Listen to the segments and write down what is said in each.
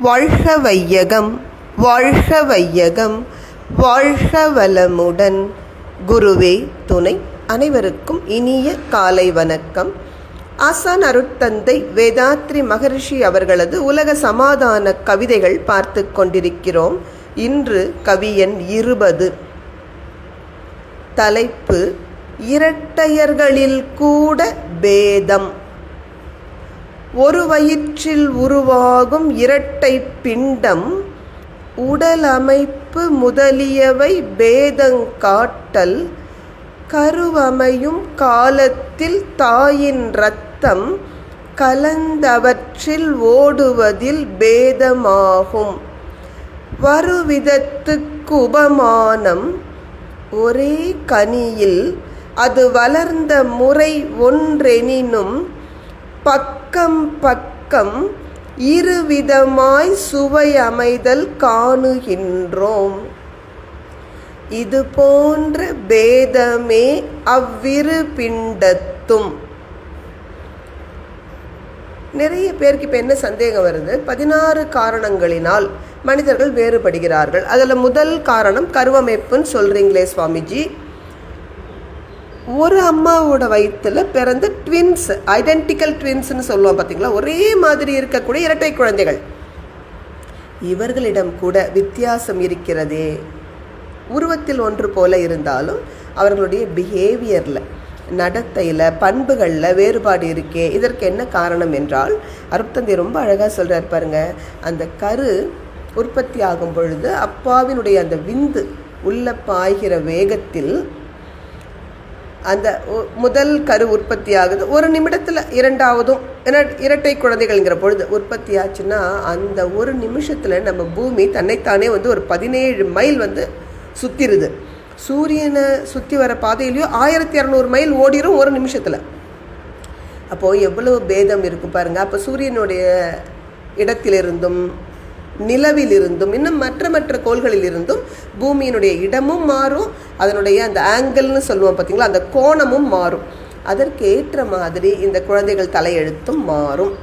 வாழ்க வையகம் வாழ்க வையகம் வாழ்க வளமுடன் குருவே துணை அனைவருக்கும் இனிய காலை வணக்கம். ஆசான் அருட்தந்தை வேதாத்ரி மகரிஷி அவர்களது உலக சமாதான கவிதைகள் பார்த்து கொண்டிருக்கிறோம். இன்று கவியன் இருபது. தலைப்பு இரட்டையர்களில் கூட பேதம். ஒரு வயிற்றில் உருவாகும் இரட்டை பிண்டம் உடல் அமைப்பு முதலியவை பேதங்காட்டல் கருவமையும் காலத்தில் தாயின் இரத்தம் கலந்தவற்றில் ஓடுவதில் பேதமாகும். வருவிதத்துக்கு உபமானம் ஒரே கனியில் அது வளர்ந்த முறை ஒன்றெனினும் பக்கம் பக்கம் இருவிதமாய் சுவை அமைதல் காணுகின்றோம். இது போன்ற பேதமே அவ்விரு பிண்டத்தும். நிறைய பேருக்கு இப்போ என்ன சந்தேகம் வருது? பதினாறு காரணங்களினால் மனிதர்கள் வேறுபடுகிறார்கள். அதில் முதல் காரணம் கருவமைப்புன்னு சொல்கிறீங்களே சுவாமிஜி. ஒரு அம்மாவோட வயிற்றில் பிறந்த ட்வின்ஸ் ஐடென்டிக்கல் ட்வின்ஸ்னு சொல்லுவோம் பார்த்தீங்களா ஒரே மாதிரி இருக்கக்கூடிய இரட்டை குழந்தைகள். இவர்களிடம் கூட வித்தியாசம் இருக்கிறதே. உருவத்தில் ஒன்று போல இருந்தாலும் அவர்களுடைய பிஹேவியரில் நடத்தையில் பண்புகளில் வேறுபாடு இருக்கே. இதற்கு என்ன காரணம் என்றால் அருப்தந்தை ரொம்ப அழகாக சொல்கிறார் பாருங்க. அந்த கரு உற்பத்தி ஆகும் பொழுது அப்பாவினுடைய அந்த விந்து உள்ள பாய்கிற வேகத்தில் அந்த ஒ- முதல் கரு உற்பத்தி ஆகுது ஒரு நிமிடத்தில் இரண்டாவதும் ஏன்னா இரட்டை குழந்தைகள்ங்கிற பொழுது உற்பத்தி ஆச்சுன்னா அந்த ஒரு நிமிஷத்தில் நம்ம பூமி தன்னைத்தானே வந்து ஒரு பதினேழு மைல் வந்து சுற்றிடுது சூரியனை சுற்றி வர பாதையிலையோ ஆயிரத்தி இரநூறு மைல் ஓடிரும் ஒரு நிமிஷத்தில். அப்போது எவ்வளவு பேதம் இருக்கும் பாருங்கள் அப்போ சூரியனுடைய இடத்திலிருந்தும் நிலவிலிருந்தும் இன்னும் மற்ற மற்ற கோள்களில் இருந்தும் பூமியினுடைய இடமும் மாறும் அதனுடைய அந்த ஆங்கிள்னு சொல்லுவோம் பார்த்தீங்களா? அந்த கோணமும் மாறும். அதற்கு ஏற்ற மாதிரி இந்த குழந்தைகள் தலையெழுத்தும் மாறும்.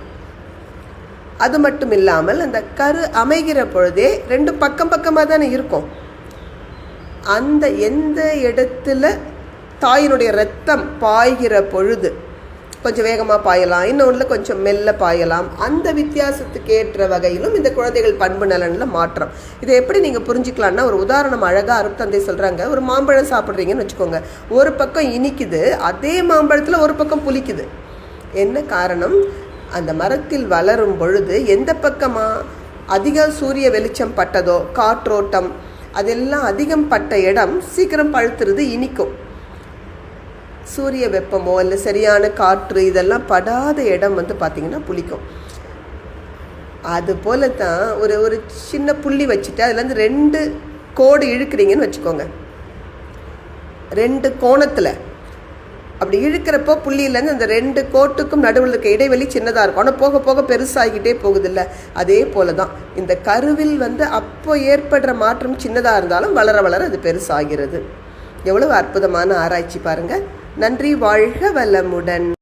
அது மட்டும் இல்லாமல் அந்த கரு அமைகிற பொழுதே ரெண்டு பக்கம் பக்கமாக தானே இருக்கும். அந்த எந்த இடத்துல தாயினுடைய ரத்தம் பாய்கிற பொழுது கொஞ்சம் வேகமாக பாயலாம். இன்னொன்றில் கொஞ்சம் மெல்ல பாயலாம். அந்த வித்தியாசத்துக்கு ஏற்ற வகையிலும் இந்த குழந்தைகள் பண்பு நலனில் மாற்றம். இதை எப்படி நீங்கள் புரிஞ்சுக்கலாம்னா ஒரு உதாரணம் அழகாக அருட்தந்தை சொல்கிறாங்க ஒரு மாம்பழம் சாப்பிட்றீங்கன்னு வச்சுக்கோங்க. ஒரு பக்கம் இனிக்குது அதே மாம்பழத்தில் ஒரு பக்கம் புளிக்குது. என்ன காரணம்? அந்த மரத்தில் வளரும் பொழுது எந்த பக்கமாக அதிக சூரிய வெளிச்சம் பட்டதோ காற்றோட்டம் அதெல்லாம் அதிகம் பட்ட இடம் சீக்கிரம் பழுத்துறது இனிக்கும். சூரிய வெப்பமோ இல்லை சரியான காற்று இதெல்லாம் படாத இடம் வந்து பார்த்திங்கன்னா புளிக்கும். அது போல தான் ஒரு ஒரு சின்ன புள்ளி வச்சுட்டு அதுலேருந்து ரெண்டு கோடு இழுக்கிறீங்கன்னு வச்சுக்கோங்க. ரெண்டு கோணத்தில். அப்படி இழுக்கிறப்போ புள்ளியிலேருந்து அந்த ரெண்டு கோட்டுக்கும் நடுவில் இருக்க இடைவெளி சின்னதாக இருக்கும். ஆனால் போக போக பெருசாகிக்கிட்டே போகுதில்ல. அதே போல தான் இந்த கருவில் வந்து அப்போ ஏற்படுற மாற்றம் சின்னதாக இருந்தாலும் வளர வளர அது பெருசாகிறது. எவ்வளவு அற்புதமான ஆராய்ச்சி பாருங்கள் நன்றி வாழ்க வளமுடன்.